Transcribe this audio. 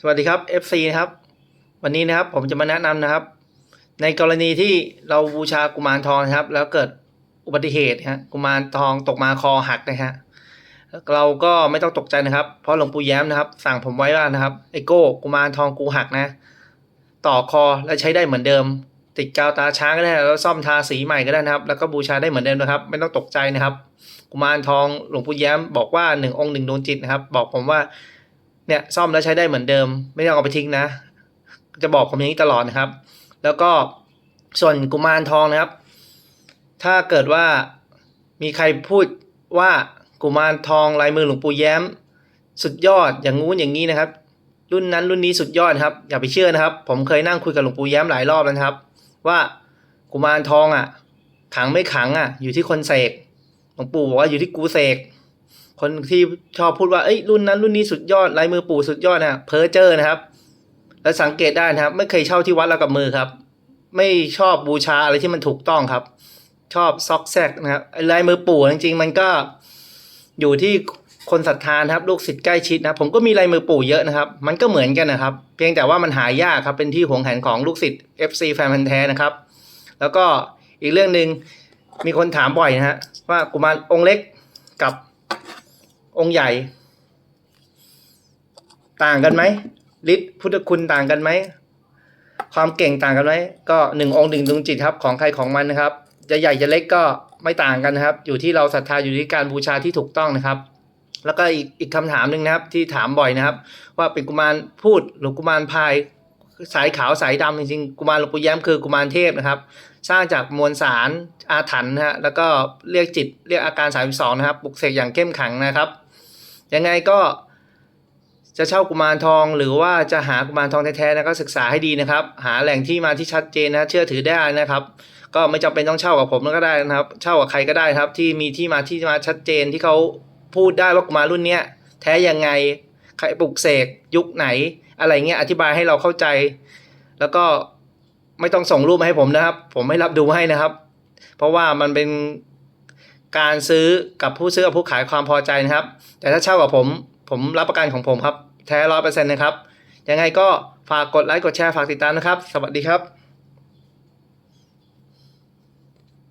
สวัสดีครับ FC นะครับ วันนี้นะครับผมจะมาแนะนำนะครับ ในกรณีที่เราบูชากุมารทองนะครับ แล้วเกิดอุบัติเหตุนะฮะกุมารทองตกมาคอหักนะฮะเราก็ไม่ต้องตกใจนะครับ เพราะหลวงปู่แย้มนะครับ สั่งผมไว้ว่านะครับไอโก้กุมารทองกูหักนะ ต่อคอและใช้ได้เหมือนเดิม ติดกาวตาช้างก็ได้แล้วซ่อมทาสีใหม่ก็ได้นะครับ แล้วก็บูชาได้เหมือนเดิมนะครับ ไม่ต้องตกใจนะครับ กุมารทองหลวงปู่แย้มบอกว่าหนึ่งองค์หนึ่งดวงจิตนะครับ บอกผมว่า เนี่ยซ่อมแล้วใช้ได้เหมือนเดิม ไม่ต้องเอาไปทิ้งนะ จะบอกผมอย่างนี้ตลอดนะครับ แล้วก็ส่วนกุมารทองนะครับ ถ้าเกิดว่ามีใครพูดว่ากุมารทองลายมือหลวงปู่แย้ม สุดยอดอย่างงู้นอย่างนี้นะครับ รุ่นนั้นรุ่นนี้สุดยอดครับ อย่าไปเชื่อนะครับ ผมเคยนั่งคุยกับหลวงปู่แย้มหลายรอบแล้วครับ ว่ากุมารทองอะ ขังไม่ขังอะ อยู่ที่คนเสกหลวงปู่บอกว่าอยู่ที่กูเสก คนที่ชอบพูดว่าเอ้ยรุ่นนั้นรุ่นนี้สุดยอดลายมือปู่สุดยอดนะเพ้อเจอร์นะครับ แล้วสังเกตได้นะครับ ไม่เคยเช่าที่วัดแล้วกับมือครับ ไม่ชอบบูชาอะไรที่มันถูกต้องครับ ชอบซอกแซกนะครับลายมือปู่จริงๆ มันก็อยู่ที่คนศรัทธานะครับลูกศิษย์ใกล้ชิดนะครับผมก็มีลายมือปู่เยอะนะครับ มันก็เหมือนกันนะครับ เพียงแต่ว่ามันหายากครับเป็นที่หวงแหนของลูกศิษย์ FC แฟนพันธ์แท้นะครับ แล้วก็อีกเรื่องหนึ่งมีคนถามบ่อยนะฮะว่ากุมารองค์เล็กกับ องค์ใหญ่ ต่างกันไหมฤทธิ์พุทธคุณต่างกันไหมความเก่งต่างกันไหมก็หนึ่งองค์หนึ่งดวงจิตครับของใครของมันนะครับ จะใหญ่จะเล็กก็ไม่ต่างกันนะครับ อยู่ที่เราศรัทธาอยู่ที่การบูชาที่ถูกต้องนะครับ แล้วก็อีกอีกคำถามหนึ่งนะครับ ที่ถามบ่อยนะครับ ว่าเป็นกุมารพูดหรือกุมารพายสายขาวสายดำจริงๆกุมารหลวงปู่แย้มคือกุมารเทพนะครับ สร้างจากมวลสารอาถรรพ์นะฮะแล้วก็เรียกจิตเรียกอาการ32นะครับปลุกเสกอย่างเข้มขังนะครับ ยังไงก็จะเช่ากุมารทองหรือว่าจะหากุมารทองแท้ๆนะก็ศึกษาให้ดีนะครับ หาแหล่งที่มาที่ชัดเจนนะเชื่อถือได้นะครับ ก็ไม่จำเป็นต้องเช่ากับผมก็ได้นะครับ เช่ากับใครก็ได้ครับ ที่มีที่มาที่มาชัดเจนที่เขาพูดได้ว่ากุมารรุ่นเนี้ยแท้ยังไงใครปลุกเสกยุคไหน อะไรเงี้ยอธิบายให้เราเข้าใจ แล้วก็ไม่ต้องส่งรูปมาให้ผมนะครับ ผมไม่รับดูให้นะครับ เพราะว่ามันเป็น การซื้อกับผู้ซื้อกับผู้ขายความพอใจนะครับ แต่ถ้าเช่ากับผม ผมรับประกันของผมครับ แท้ร้อยเปอร์เซ็นต์นะครับ ยังไงก็ฝากกดไลค์กดแชร์ฝากติดตามนะครับ สวัสดีครับ